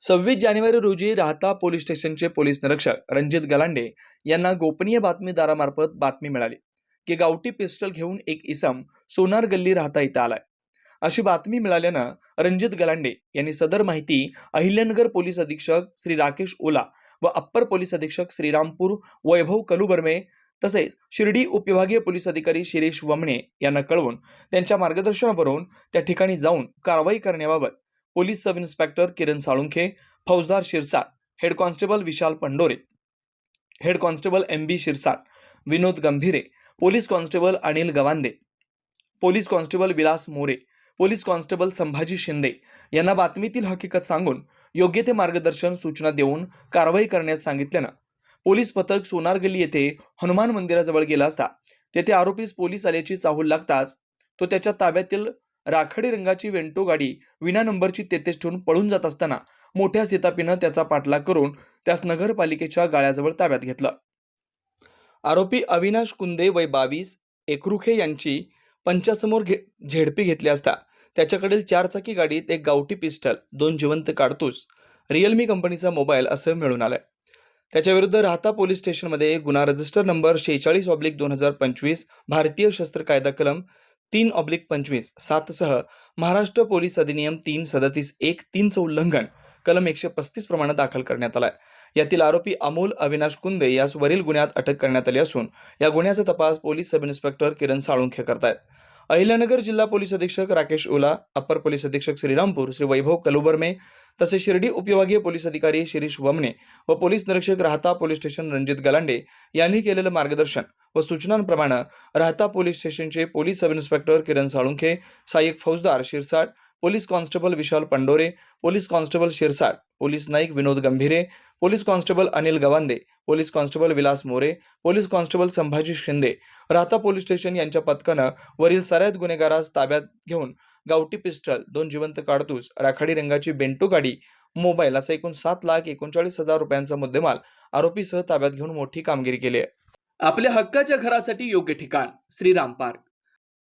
सव्वीस जानेवारी रोजी राहता पोलीस स्टेशनचे पोलीस निरीक्षक रणजित गलांडे यांना गोपनीय बातमीदारामार्फत बातमी मिळाली की गावठी पिस्टल घेऊन एक इसम सोनार गल्ली राहता इथं आलाय. अशी बातमी मिळाल्यानं रणजित गलांडे यांनी सदर माहिती अहिल्यानगर पोलीस अधीक्षक श्री राकेश ओला व अप्पर पोलीस अधीक्षक श्रीरामपूर वैभव कलुबर्मे तसेच शिर्डी उपविभागीय पोलीस अधिकारी शिरीष वमणे यांना कळवून त्यांच्या मार्गदर्शनावरून त्या ठिकाणी जाऊन कारवाई करण्याबाबत police sub inspector Kiran Salunkhe फौजदार Shirsat head constable Vishal Pandore head constable M B Shirsat Vinod Gambhire police constable Anil Gawande police constable Vilas More police constable Sambhaji Shinde यांना बातमीतील हकीकत सांगून योग्य ते मार्गदर्शन सूचना देऊन कारवाई करण्यास सांगितल्यानं पोलीस पथक सोनार गल्ली येथे हनुमान मंदिराजवळ गेला असता तेथे आरोपीस पोलीस आल्याची चाहूल लागताच तो त्याच्या ताब्यातील राखाडी रंगाची वेंटो गाडी विना नंबरची तेथेच ठेवून पळून जात असताना मोठ्या सितापीनं त्याचा पाठलाग करून त्यास नगरपालिकेच्या गाळ्याजवळ ताब्यात घेतलं. आरोपी अविनाश कुंदे वय बावीस एकरुखे यांची पंचासमोर घे झेडपी घेतली असता त्याच्याकडील चारचाकी गाडीत एक गावठी पिस्टल दोन जिवंत काडतूस रिअलमी कंपनीचा मोबाईल असं मिळून आलं त्याच्याविरुद्ध राहता पोलीस स्टेशनमध्ये गुन्हा रजिस्टर नंबर शेहेचाळीस ऑब्लिक दोन हजार पंचवीस भारतीय शस्त्र कायदा कलम तीन ऑब्लिक पंचवीस सातसह महाराष्ट्र पोलीस अधिनियम तीन सदतीस एक तीनचं उल्लंघन कलम एकशे पस्तीस प्रमाणे दाखल करण्यात आलाय. यातील आरोपी अमोल अविनाश कुंदे यास वरील गुन्ह्यात अटक करण्यात आली असून या गुन्ह्याचा तपास police sub inspector Kiran Salunkhe करतायत. अहिल्यानगर जिल्हा पोलीस अधीक्षक राकेश ओला अप्पर पोलीस अधीक्षक श्रीरामपूर श्री वैभव कलुबर्मे तसेच शिर्डी उपविभागीय पोलीस अधिकारी शिरीष वमने व पोलीस निरीक्षक राहता पोलीस स्टेशन रणजित गलांडे यांनी केलेलं मार्गदर्शन व सूचनांप्रमाणे राहता पोलीस स्टेशनचे police sub inspector Kiran Salunkhe सहाय्यक फौजदार Shirsat police constable Vishal Pandore police constable Shirsat police Naik Vinod Gambhire police constable Anil Gawande police constable Vilas More police constable Sambhaji Shinde. Rahata police station यांच्या पथकानं वरील सरायत गुन्हेगारास ताब्यात घेऊन गावठी pistol दोन जिवंत काडतूस राखाडी रंगाची बेंटो गाडी मोबाईल असा एकूण सात लाख एकोणचाळीस हजार रुपयांचा मुद्देमाल आरोपीसह ताब्यात घेऊन मोठी कामगिरी केली आहे. आपल्या हक्काच्या घरासाठी योग्य ठिकाण श्रीराम पार्क.